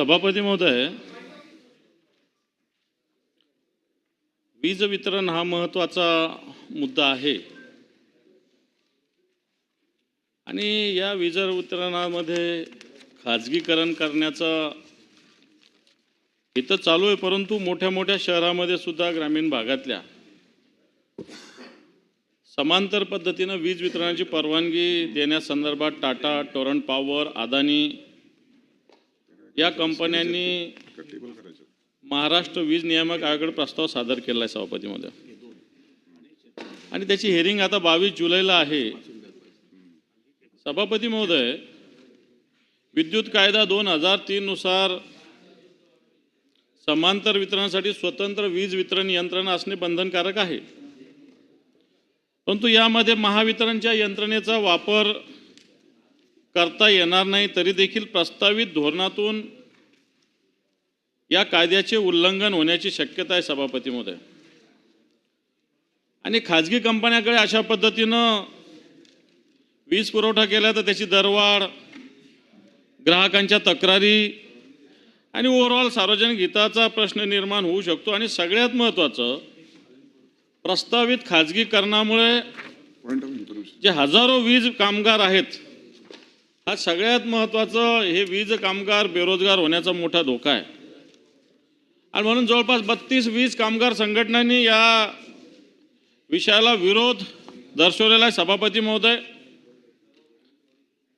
सभापती महोदय वीज वितरण हा महत्त्वाचा मुद्दा आहे. आणि या वीज वितरणामध्ये खाजगीकरण करण्याचा इथं चालू आहे परंतु मोठ्या मोठ्या शहरामध्ये सुद्धा ग्रामीण भागातल्या समांतर पद्धतीनं वीज वितरणाची परवानगी देण्यासंदर्भात टाटा टोरंट पॉवर अदानी या कंपन्यांनी महाराष्ट्र वीज नियामक आयोगाकडे प्रस्ताव सादर केला आहे सभापतीमध्ये. आणि त्याची हेअरिंग आता बावीस जुलैला आहे. सभापती महोदय विद्युत कायदा दोन हजार तीननुसार समांतर वितरणासाठी स्वतंत्र वीज वितरण यंत्रणा असणे बंधनकारक आहे. परंतु यामध्ये महावितरणच्या यंत्रणेचा वापर करता येणार नाही तरी देखील प्रस्तावित धोरणातून या कायद्याचे उल्लंघन होण्याची शक्यता आहे सभापती महोदय आणि खाजगी कंपन्याकडे अशा पद्धतीनं वीज पुरवठा केला तर त्याची दरवाढ ग्राहकांच्या तक्रारी आणि ओव्हरऑल सार्वजनिक हिताचा प्रश्न निर्माण होऊ शकतो. आणि सगळ्यात महत्त्वाचं प्रस्तावित खाजगीकरणामुळे जे हजारो वीज कामगार आहेत हा सगळ्यात महत्त्वाचं हे वीज कामगार बेरोजगार होण्याचा मोठा धोका आहे. आणि म्हणून जवळपास बत्तीस वीज कामगार संघटनांनी या विषयाला विरोध दर्शवलेला आहे सभापती महोदय.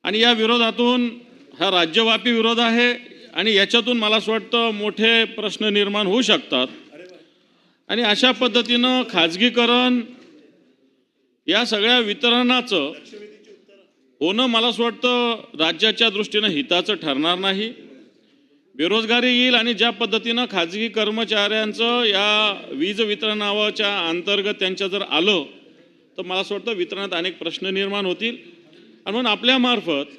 आणि या विरोधातून हा राज्यव्यापी विरोध आहे आणि याच्यातून मला असं वाटतं मोठे प्रश्न निर्माण होऊ शकतात. आणि अशा पद्धतीनं खाजगीकरण या सगळ्या वितरणाचं होणं मला असं वाटतं राज्याच्या दृष्टीनं हिताचं ठरणार नाही. बेरोजगारी येईल आणि ज्या पद्धतीनं खाजगी कर्मचाऱ्यांचं या वीज वितरणावाच्या अंतर्गत त्यांच्या जर आलं तर मला असं वाटतं वितरणात अनेक प्रश्न निर्माण होतील. आणि म्हणून आपल्यामार्फत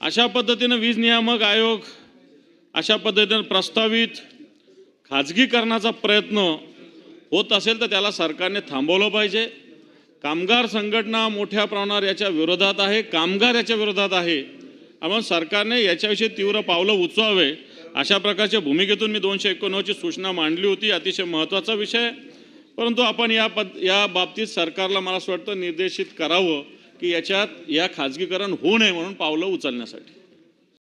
अशा पद्धतीनं वीज नियामक आयोग अशा पद्धतीनं प्रस्तावित खाजगीकरणाचा प्रयत्न होत असेल तर त्याला सरकारने थांबवलं पाहिजे. कामगार संघटना मोठ्या प्रमाणावर याच्या विरोधात आहे कामगार याच्या विरोधात आहे. आम्हाला सरकारने याच्याविषयी तीव्र पावलं उचवावे अशा प्रकारच्या भूमिकेतून मी दोनशे एकोणनव्वदची सूचना मांडली होती अतिशय महत्त्वाचा विषय परंतु आपण या पद या बाबतीत सरकारला मला असं वाटतं निर्देशित करावं की याच्यात या खाजगीकरण होऊ नये म्हणून पावलं उचलण्यासाठी.